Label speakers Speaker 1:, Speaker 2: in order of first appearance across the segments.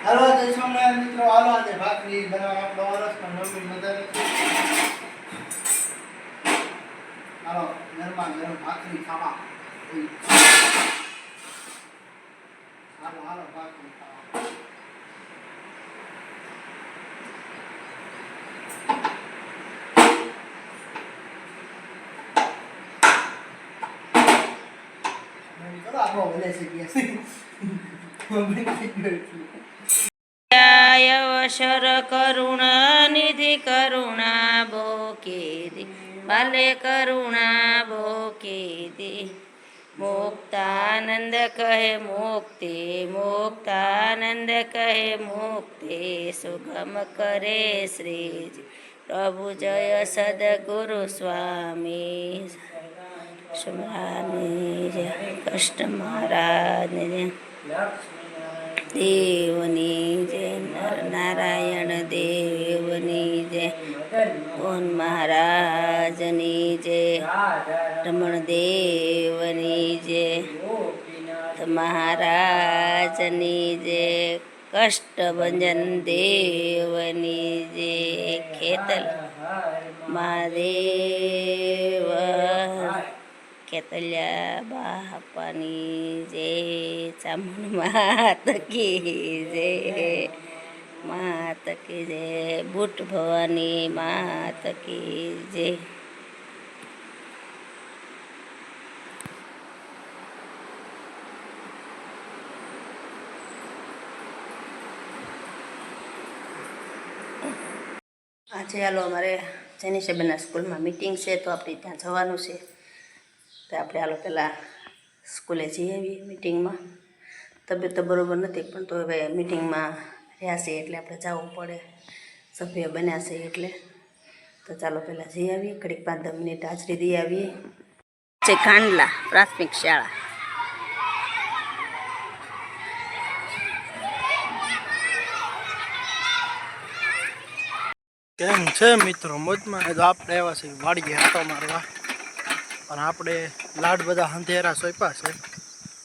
Speaker 1: હાલો જય સ્વામિનારાયણ મિત્રો, હાલો આજે ભાખરી બનાવવા આપણો વરસ પણ મમ્મી મજા નથી. હાલો, ગરમા ગરમ ભાખરી ખાવા. હાલો હાલો, ભાખરી ખાવા. આપણો ભલે છે ગયા
Speaker 2: અવસર કરુણા નિધિ કરુણા બોકેદી ભલે કરુણા બોકેદી મુક્તાનંદ કહે મુક્તિ મુક્તાનંદ કહે મુક્તિ સુગમ કરે શ્રીજી પ્રભુ જય સદગુરુ સ્વામી સ્વામી જય કૃષ્ણ મહારાજ જય દેવની જય નર નારાયણ દેવની જય. ઓન મહારાજની જય. રમણ દેવની જય. મહારાજની જય. કષ્ટભંજન દેવની જય. ખેતલ. મહાદેવ. કેતલિયા બાપાની જય ચામુંડ માત કી માત કી જય બુટ ભવાની માત કી જય આજે હાલો, અમારે જેની સાહેબના સ્કૂલમાં મિટિંગ છે, તો આપણે ત્યાં જવાનું છે. તો આપણે હાલો પહેલાં સ્કૂલે જઈ આવીએ મિટિંગમાં તબિયત તો બરાબર નથી, પણ તો હવે મિટિંગમાં રહ્યા છીએ એટલે આપણે જવું પડે. સભ્ય બન્યા છે એટલે. તો ચાલો પહેલાં જઈ આવીએ, ઘડીક પાંચ દસ મિનિટ હાજરી દઈ આવીએ. છે કાંડલા પ્રાથમિક શાળા.
Speaker 1: કેમ છે મિત્રો? મોજમાં આપણે એવા છે વાડી ગયા હતા મારવા. પણ આપણે લાડ બધા અંધેરા સોંપ્યા છે.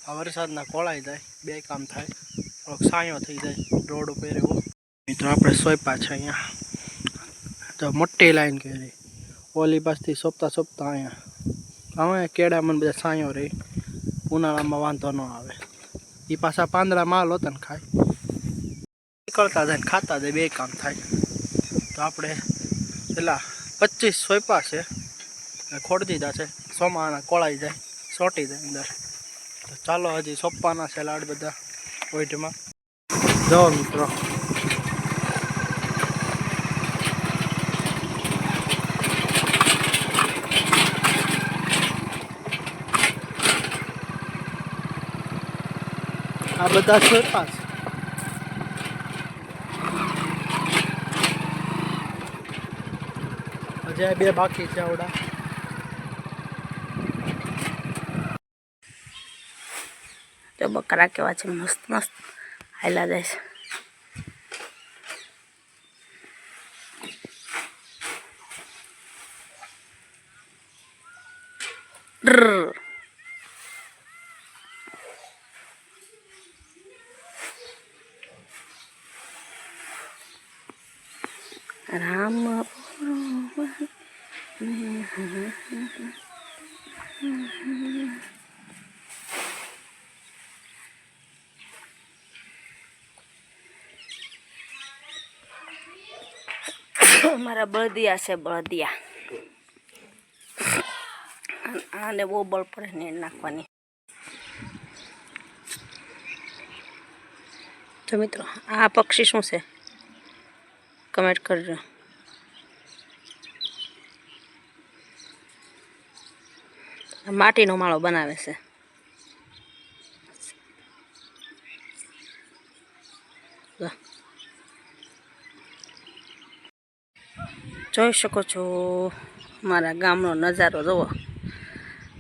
Speaker 1: આ વરસાદના કોળાઈ જાય, બે કામ થાય. થોડોક સાયો થઈ જાય રોડ ઉપર એવો મિત્રો, આપણે સોંપ્યા છે અહીંયા. તો મોટી લાઈન કરી. ઓલી પાસથી સોંપતા સોંપતા અહીંયા. હવે કેળામાં બધા સાયો રહી. ઉનાળામાં વાંધો ન આવે. એ પાછા પાંદડા માલ હોતા ને ખાય. નીકળતા જાય ને ખાતા જાય, બે કામ થાય. તો આપણે પેલા પચીસ સોંપા છે. ખોડ દીધા છે. સોમાના કોળાઈ જાય, સોટી જાય અંદર. તો ચાલો હજી સોંપવાના છે લાડ બધા ઓઈટમાં. જો મિત્રો. આ બધા સોપા છે. હજી બે બાકી છે આવડા.
Speaker 2: તો બકરા કેવા છે મસ્ત મસ્ત હાયલા જાય છે ડ્રર. રામ મારા બળદિયા છે, બળદિયા. આને બહુ બળ પડે ને નાખવાની. તો મિત્રો, આ પક્ષી શું છે? કમેન્ટ કરજો. માટીનો માળો બનાવે છે. જોઈ શકો છો મારા ગામનો નજારો, જુઓ.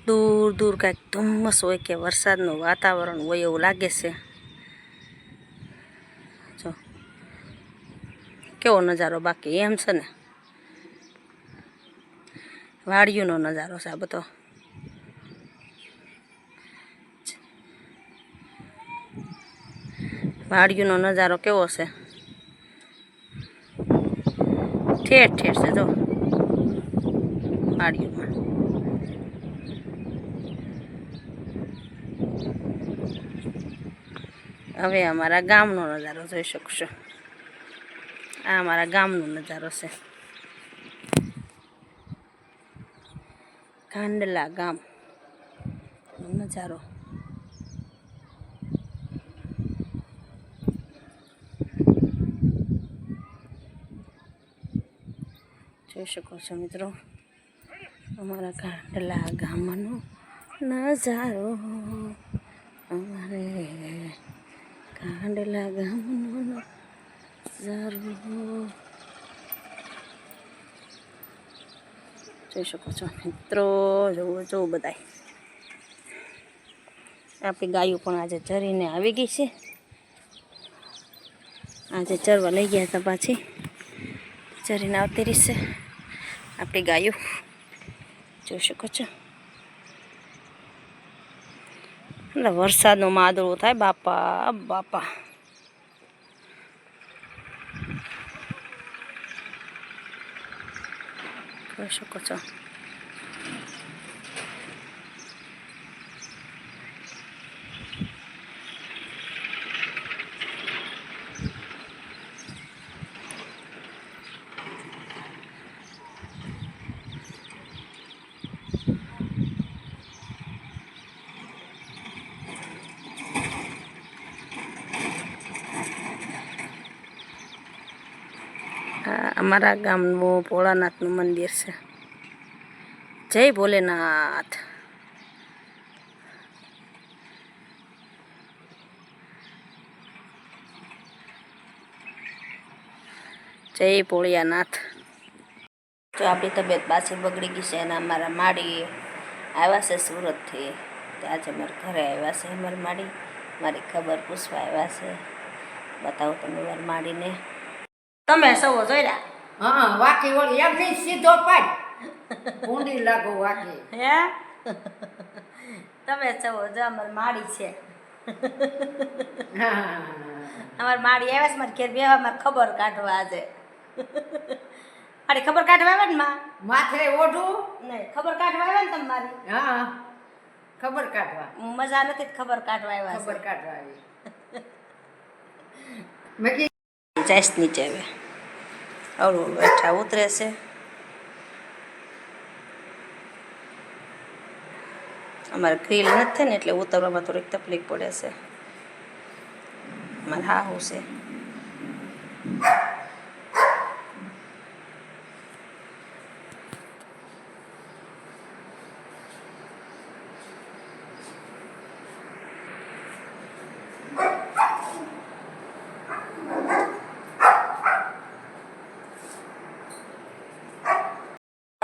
Speaker 2: દૂર દૂર કાંઈક ધુમ્મસ હોય કે વરસાદનું વાતાવરણ હોય એવું લાગે છે. જો. કેવો નજારો બાકી એમ છે ને? વાડિયુંનો નજારો છે આ બધો. વાડિયુંનો નજારો કેવો છે? ઠેર ઠેર છે, જો. પાડીઓમાં હવે અમારા ગામનો નજારો જોઈ શકશો. આ અમારા ગામનો નજારો છે. કાંડલા ગામ. નજારો. જોઈ શકો છો મિત્રો. અમારા કાંડલા ગામનો નજારો. અમારે કાંડલા ગામનો નજારો. જોઈ શકો છો મિત્રો જોવો જોવો બધાય. આપણી ગાયો પણ આજે ચરીને આવી ગઈ છે. આજે ચરવા લઈ ગયા હતા પાછી. ચરીને આવતી રહેશે આપણી ગાયો. જોઈ શકો છો. એટલે વરસાદનો માદળો થાય. બાપા બાપા. જોઈ શકો છો આ અમારા ગામનું ભોળાનાથનું મંદિર છે. જય ભોલેનાથ. જય ભોળિયાનાથ. જો આપણી તબિયત પાછી બગડી ગઈ છે અને અમારા માડી આવ્યા છે સુરતથી આજે મારા ઘરે આવ્યા છે અમારી માડી મારી ખબર પૂછવા આવ્યા છે. બતાવો તમે મારી માડીને તમે સૌ જોઈ
Speaker 3: હા વાકી ઓળી એમ નહીં સીધો પાડ. ઊંડી લાગો વાકી.
Speaker 2: હે? તમે છો જો અમાર માડી છે. અમાર માડી આવ્યા છે મારે ઘેર બેવા મારે ખબર કાઢવા આજે. મારી ખબર કાઢવા આવ્યા ને માં?
Speaker 3: માથે ઓઢું?
Speaker 2: નહીં ખબર કાઢવા આવ્યા ને તમે મારી?
Speaker 3: હા ખબર કાઢવા.
Speaker 2: મજા નથી ખબર કાઢવા આવ્યા
Speaker 3: ખબર કાઢવા આવી. મેં
Speaker 2: જઈશ નીચે હવે અવળું બેઠા ઉતરે છે અમારે ગ્રીલ નથી ને એટલે ઉતરવામાં થોડીક તકલીફ પડે છે મારે હા હું છે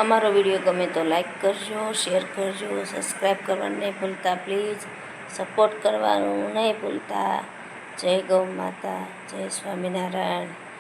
Speaker 2: અમારો વીડિયો ગમે તો લાઈક કરજો, શેર કરજો, સબસ્ક્રાઈબ કરવાનું નહીં ભૂલતા, પ્લીઝ સપોર્ટ કરવાનું નહીં ભૂલતા. જય ગૌ માતા, જય સ્વામિનારાયણ.